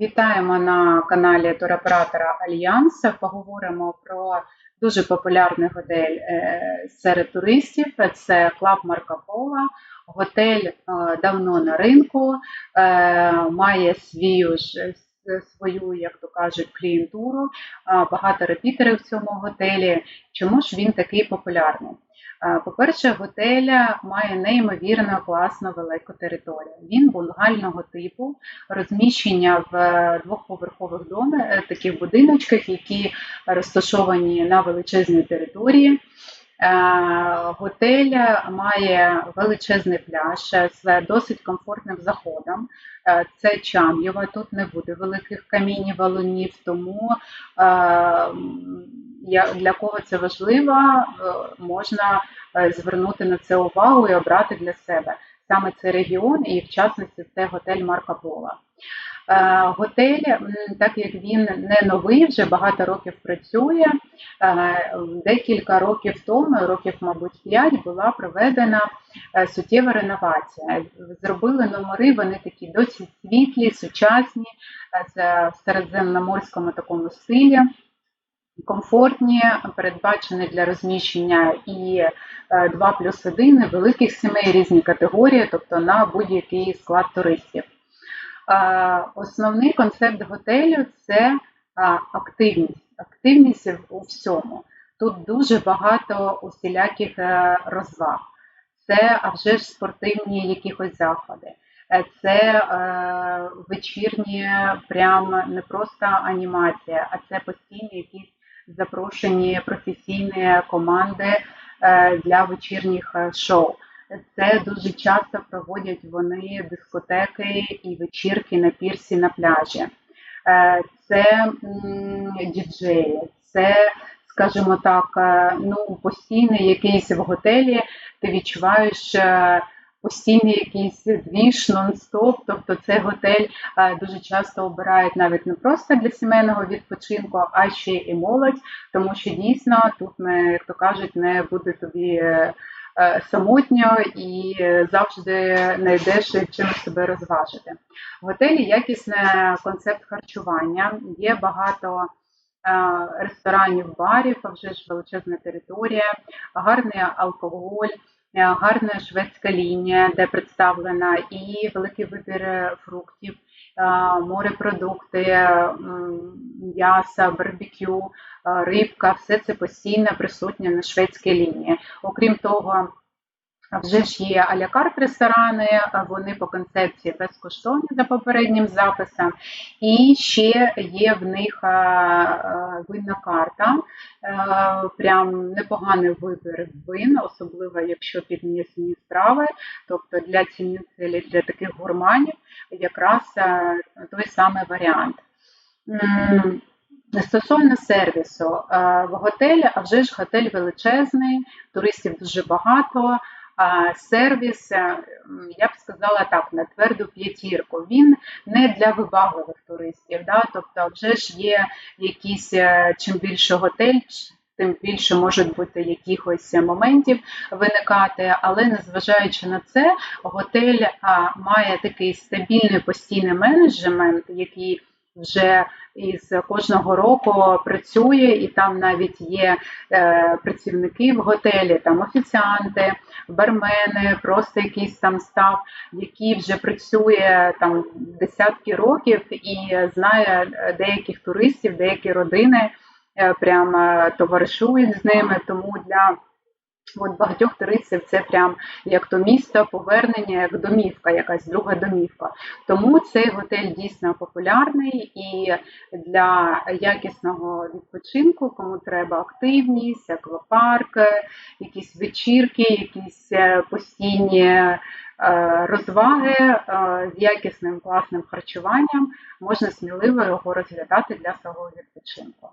Вітаємо на каналі туроператора Альянс. Поговоримо про дуже популярний готель е, серед туристів. Це Клаб Марко Поло. Готель е, давно на ринку, е, має свою ж свою, як то кажуть, клієнтуру, багато репітерів в цьому готелі. Чому ж він такий популярний? По-перше, готель має неймовірно класну велику територію. Він бунгального типу, розміщення в двохповерхових домах, е, таких будиночках, які розташовані на величезній території. Готель має величезний пляж з досить комфортним заходом. Це Чам'єва, тут не буде великих камінів, валунів, тому для кого це важливо, е, можна е, звернути на це увагу і обрати для себе саме цей регіон, і в частності це готель Марка Пола. Е, готель, так як він не новий, вже багато років працює. Декілька років тому, років, мабуть, 5, була проведена суттєва реновація. Зробили номери, вони такі досить світлі, сучасні, в середземноморському такому стилі комфортні, передбачені для розміщення і 2 е, плюс 1 великих сімей різні категорії, тобто на будь-який склад туристів. Е, основний концепт готелю це е, активність, активність у всьому. Тут дуже багато усіляких розваг. Це а вже ж спортивні якихось заходи. Це е, вечірні, прям не просто анімація, а це постійні якісь запрошені професійні команди е, для вечірніх е, шоу. Це дуже часто проводять вони дискотеки і вечірки на пірсі на пляжі. Е, це діджеї, це, скажімо так, ну постійний якийсь в готелі. Ти відчуваєш постійний якийсь двіж, нон-стоп. Тобто цей готель е, дуже часто обирають навіть не просто для сімейного відпочинку, а ще і молодь, тому що дійсно тут не, як то кажуть, не буде тобі. Е, е, самотньо і завжди знайдеш чим себе розважити. В готелі якісний концепт харчування, є багато ресторанів, барів, а вже ж величезна територія, гарний алкоголь, гарна шведська лінія, де представлена і великий вибір е, фруктів, е, морепродукти, м'яса, барбекю, рибка все це постійно присутнє на шведській лінії. Окрім того, вже ж є алякарт ресторани, вони по концепції безкоштовні за попереднім записом. І ще є в них винна карта, прям непоганий вибір вин, особливо якщо підмісні страви, тобто для цінителів, для таких гурманів, якраз той самий варіант. Стосовно сервісу, в готелі, а вже ж готель величезний, туристів дуже багато сервіс, е, я б сказала так, на тверду п'ятірку. Він не для вибагливих туристів. Да? Тобто, вже ж є якісь, е, чим більше готель, тим більше можуть бути якихось моментів виникати, але незважаючи на це, готель має такий стабільний постійний менеджмент, який вже із кожного року працює, і там навіть є е, працівники в готелі, там офіціанти, бармени, просто якийсь там став, який вже працює там десятки років і знає деяких туристів, деякі родини е, прямо товаришують з ними. Тому для От багатьох туристів це прям як то місто, повернення, як домівка, якась друга домівка. Тому цей готель дійсно популярний і для якісного відпочинку, кому треба активність, аквапарк, якісь вечірки, якісь е, постійні е, розваги е, з якісним класним харчуванням, можна сміливо його розглядати для свого відпочинку.